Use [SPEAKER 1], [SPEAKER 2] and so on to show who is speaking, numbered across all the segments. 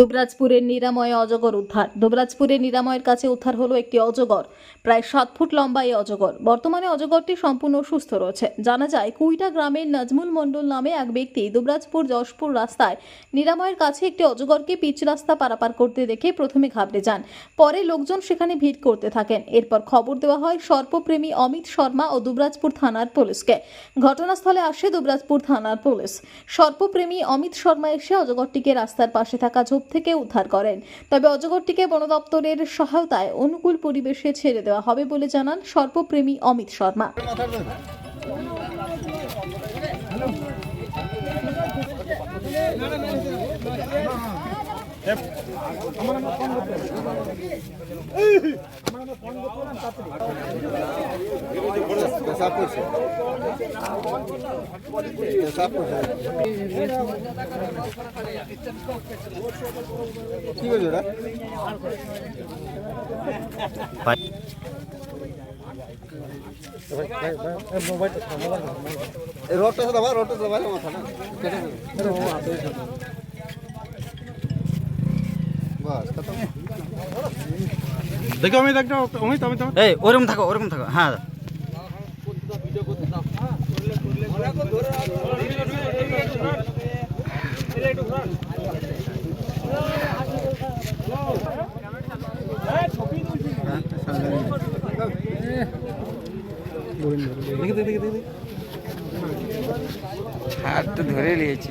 [SPEAKER 1] দুবরাজপুরের নিরাময় অজগর উদ্ধার। দুবরাজপুরের নিরাময়ের কাছে উদ্ধার হলো একটি অজগর। প্রায় সাত ফুট লম্বা এই অজগর। বর্তমানে অজগরটি সম্পূর্ণ সুস্থ রয়েছে। জানা যায়, কুইটা গ্রামের নাজমুল মণ্ডল নামে এক ব্যক্তি দুবরাজপুর যশপুর রাস্তায় নিরাময়ের কাছে একটি অজগরকে পিচ রাস্তা পারাপার করতে দেখে প্রথমে ঘাবড়ে যান। পরে লোকজন সেখানে ভিড় করতে থাকেন। এরপর খবর দেওয়া হয়, সর্পপ্রেমী অমিত শর্মা ও দুবরাজপুর থানার পুলিশকে। ঘটনাস্থলে আসে দুবরাজপুর থানার পুলিশ। সর্পপ্রেমী অমিত শর্মা এসে অজগরটিকে রাস্তার পাশে থাকা ঝোপ থেকে উদ্ধার করেন। তবে অজগরটিকে বন দপ্তরের সহায়তায় অনুকূল পরিবেশে ছেড়ে দেওয়া হবে বলে জানান সর্বপ্রেমী অমিত শর্মা।
[SPEAKER 2] না না কি বলছো ওরা রোডটা রোডটা তো দাবা
[SPEAKER 3] দেখো অমিত একটা অমিত অমিত।
[SPEAKER 4] এই ওরকম থাকো ওরকম থাকো। হ্যাঁ। হাত তো ধরে নিয়েছি।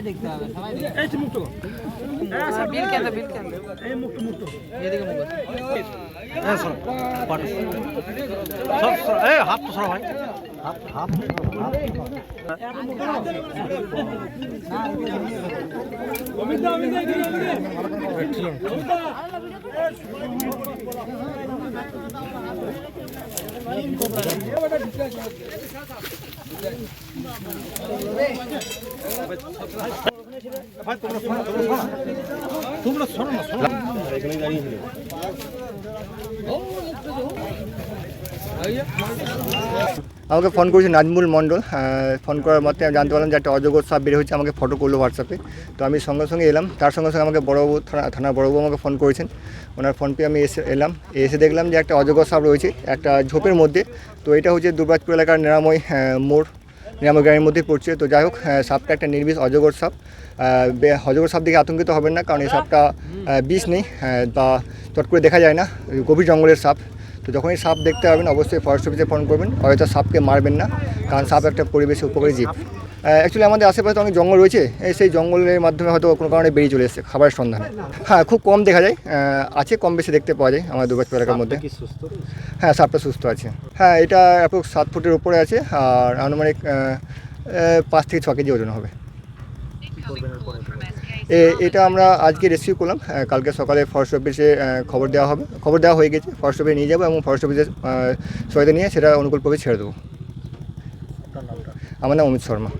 [SPEAKER 2] এখান থেকে সাপ দেওয়া উচিত নয় হিসেবে বলছে
[SPEAKER 3] সব সর- এই হাত তো সরা ভাই। হাত হাত তোমরা শোনো তোমরা না সরো এখানে দাঁড়িয়ে
[SPEAKER 2] আমাকে ফোন করেছে নাজমুল মণ্ডল ফোন করার মধ্যে আমি জানতে পারলাম যে একটা অজগর সাপ বের হয়েছে, আমাকে ফটো করল হোয়াটসঅ্যাপে তো আমি সঙ্গে সঙ্গে এলাম, তার সঙ্গে সঙ্গে আমাকে বড়বাবু, থানা, থানার বড়বাবু আমাকে ফোন করেছেন। ওনার ফোন পেয়ে আমি এসে এলাম, এসে দেখলাম যে একটা অজগর সাপ রয়েছে, একটা ঝোপের মধ্যে। তো এটা হচ্ছে দুবরাজপুর এলাকার নিরাময় মোড়, নিরাময় গ্রামের মধ্যেই পড়ছে। তো যাই হোক সাপটা একটা নির্বিষ অজগর সাপ। অজগর সাপ দেখে আতঙ্কিত হবেন না, কারণ এই সাপটা বিষ নেই বা চট করে দেখা যায় না, গভীর জঙ্গলের সাপ। যখনই সাপ দেখতে পাবেন অবশ্যই ফরেস্ট অফিসে ফোন করবেন। হয়তো সাপকে মারবেন না কারণ সাপ একটা পরিবেশে উপকারী জীব। অ্যাকচুয়ালি আমাদের আশেপাশে তো অনেক জঙ্গল রয়েছে এই সেই জঙ্গলের মাধ্যমে হয়তো কোনো কারণে বেরিয়ে চলে এসেছে খাবারের সন্ধানে। হ্যাঁ খুব কম দেখা যায় আছে কম বেশি দেখতে পাওয়া যায় আমাদের দুর্গাপুর এলাকার মধ্যে। হ্যাঁ সাপটা সুস্থ আছে। হ্যাঁ এটা অ্যাপ্রক্স সাত ফুটের উপরে আছে আর আনুমানিক পাঁচ থেকে ছ কেজি ওজন হবে। এটা আমরা আজকে রেসিভ করলাম। কালকে সকালে ফরেস্ট অফিসে খবর দেওয়া হবে। খবর দেওয়া হয়ে গেছে। ফরেস্ট অফিসে নিয়ে যাব এবং ফরেস্ট অফিসের সহায়তা নিয়ে সেটা অনুকূলভাবে ছেড়ে দেবো। আমার নাম অমিত শর্মা।